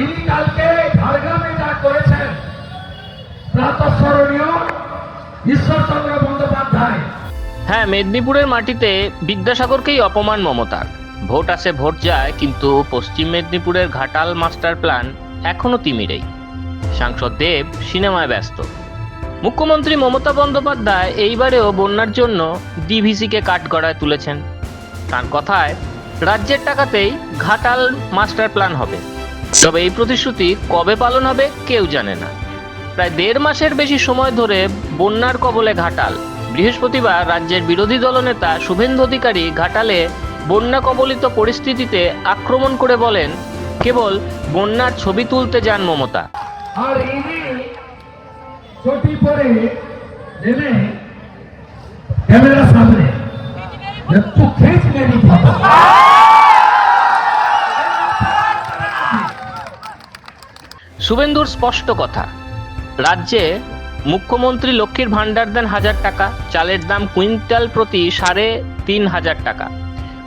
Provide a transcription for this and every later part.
ইনি কালকে ঝাড়গ্রামে যা করেছেন প্রাতঃস্মরণীয় ঈশ্বরচন্দ্র বন্দ্যোপাধ্যায়। হ্যাঁ মেদিনীপুরের মাটিতে বিদ্যাসাগরকেই অপমান মমতার ভোট আসে, ভোট যায়, কিন্তু পশ্চিম মেদিনীপুরের ঘাটাল মাস্টার প্ল্যান এখনও তিমিরেই। সাংসদ দেব সিনেমায় ব্যস্ত। মুখ্যমন্ত্রী মমতা বন্দ্যোপাধ্যায় এইবারেও বন্যার জন্য ডিভিসিকে কাঠগড়ায় তুলেছেন। তার কথায়, রাজ্যের টাকাতেই ঘাটাল মাস্টার প্ল্যান হবে। তবে এই প্রতিশ্রুতি কবে পালন হবে কেউ জানে না। প্রায় দেড় মাসের বেশি সময় ধরে বন্যার কবলে ঘাটাল। বৃহস্পতিবার রাজ্যের বিরোধী দলনেতা শুভেন্দু অধিকারী ঘাটালে বন্যা কবলিত পরিস্থিতিতে আক্রমণ করে বলেন, কেবল বন্যার ছবি তুলতে যান মমতা। আর ইনি পরে নেমে ক্যামেরা সামনে। মেরি ফটো শুভেন্দুর স্পষ্ট কথা। রাজ্যে মুখ্যমন্ত্রী লক্ষ্মীর ভাণ্ডার দেন হাজার টাকা, চালের দাম কুইন্টাল প্রতি সাড়ে তিন হাজার টাকা,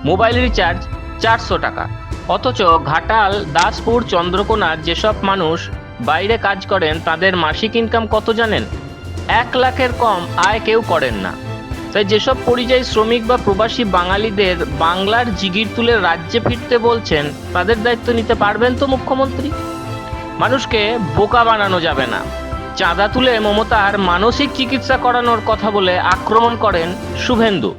মোবাইল রিচার্জ চারশো টাকা। অথচ ঘাটাল, দাসপুর চন্দ্রকোনার যেসব মানুষ বাইরে কাজ করেন, তাদের মাসিক ইনকাম কত জানেন? এক লাখের কম আয় কেউ করেন না। তাই যেসব পরিযায়ী শ্রমিক বা প্রবাসী বাঙালিদের বাংলার জিগির তুলে রাজ্যে ফিরতে বলছেন, তাদের দায়িত্ব নিতে পারবেন তো মুখ্যমন্ত্রী? মানুষকে বোকা বানানো যাবে না। চাঁদা তুলে মমতার মানসিক চিকিৎসা করানোর কথা বলে আক্রমণ করেন শুভেন্দু।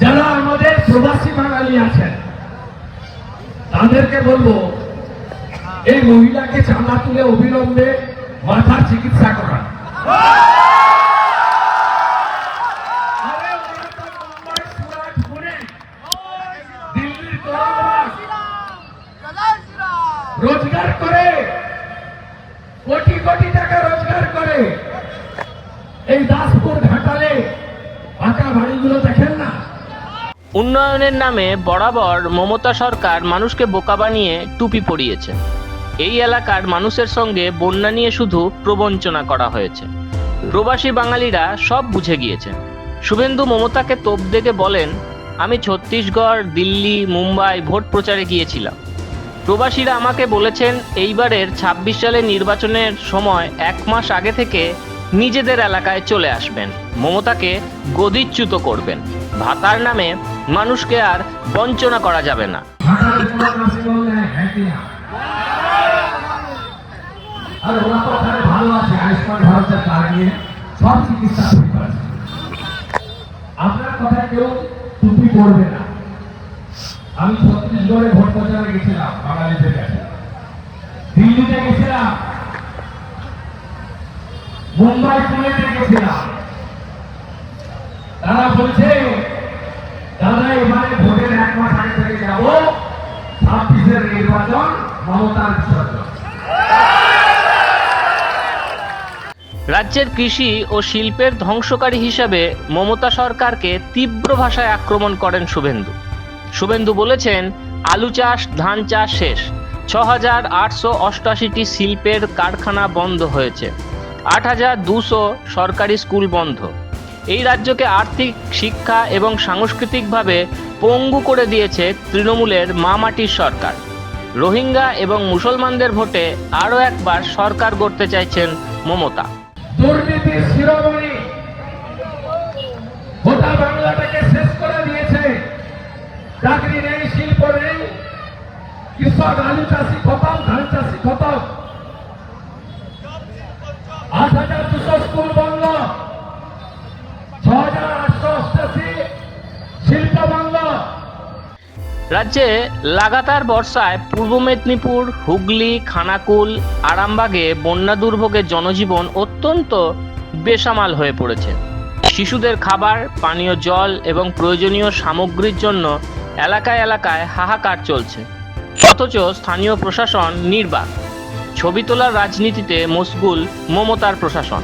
যারা আমাদের প্রবাসী বাঙালি আছেন, তাদেরকে বলব, এই মহিলাকে চাঁদা তুলে অবিলম্বে মাথার চিকিৎসা করা আরে ওরা তো মুম্বাই, সুরাট, পুনে, দিল্লির করোনাবাস রোজগার করে, কোটি কোটি টাকা রোজগার করে। এই দাসপুর ঘাটালে পাকা বাড়িগুলো দেখেন না? উন্নয়নের নামে বরাবর মমতা সরকার মানুষকে বোকা বানিয়ে টুপি পরিয়েছে। এই এলাকার মানুষের সঙ্গে বন্যা নিয়ে শুধু প্রবঞ্চনা করা হয়েছে। প্রবাসী বাঙালিরা সব বুঝে গিয়েছে। শুভেন্দু মমতাকে তোপ দেখে বলেন, আমি ছত্তিশগড়, দিল্লি, মুম্বাই ভোট প্রচারে গিয়েছিলাম। প্রবাসীরা আমাকে বলেছেন, এইবারের ছাব্বিশ সালের নির্বাচনের সময় এক মাস আগে থেকে নিজেদের এলাকায় চলে আসবেন। মমতাকে গদিচ্যুত করবেন। ভাতার নামে মানুষকে আর বঞ্চনা করা যাবে না। আপনার কথা কেউ টুপি পড়বে না। আমি ছত্তিশগড়ে ভোট প্রচারে গেছিলাম বাঙালিদের কাছে দিল্লিতে গেছিলাম। মুম্বাই পুনেতে গেছিলাম। তারা বলছে, দাদা, এবারে ভোটের এক মাস আগে থেকে যাব। ছাব্বিশের নির্বাচন, মমতার বিসর্জন। রাজ্যের কৃষি ও শিল্পের ধ্বংসকারী হিসাবে মমতা সরকারকে তীব্র ভাষায় আক্রমণ করেন শুভেন্দু। শুভেন্দু বলেছেন, আলু চাষ, ধান চাষ শেষ। ছ হাজার আটশো অষ্টাশিটি শিল্পের কারখানা বন্ধ হয়েছে। আট হাজার দুশো সরকারি স্কুল বন্ধ। এই রাজ্যকে আর্থিক, শিক্ষা এবং সাংস্কৃতিকভাবে পঙ্গু করে দিয়েছে তৃণমূলের মামাটির সরকার। রোহিঙ্গা এবং মুসলমানদের ভোটে আরও একবার সরকার গড়তে চাইছেন মমতা। শিরোমণি। চাকরি নেই, শিল্প নেই। কৃষক, আলু চাষি, খতম, ধান চাষি খতম। আট হাজার দুশো স্কুল বন্ধ। ছ হাজার আটশো অষ্টাশি শিল্প বন্ধ। রাজ্যে লাগাতার বর্ষায় পূর্ব মেদিনীপুর, হুগলি, খানাকুল, আরামবাগে বন্যা দুর্ভোগে জনজীবন অত্যন্ত বেসামাল হয়ে পড়েছে। শিশুদের খাবার, পানীয় জল এবং প্রয়োজনীয় সামগ্রীর জন্য এলাকায় এলাকায় হাহাকার চলছে। অথচ স্থানীয় প্রশাসন নির্বাক। ছবি তোলার রাজনীতিতে মশগুল মমতার প্রশাসন।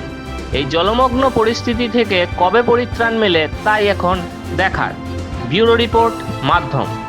এই জলমগ্ন পরিস্থিতি থেকে কবে পরিত্রাণ মেলে তাই এখন দেখার। ব্যুরো রিপোর্ট মাধ্যম।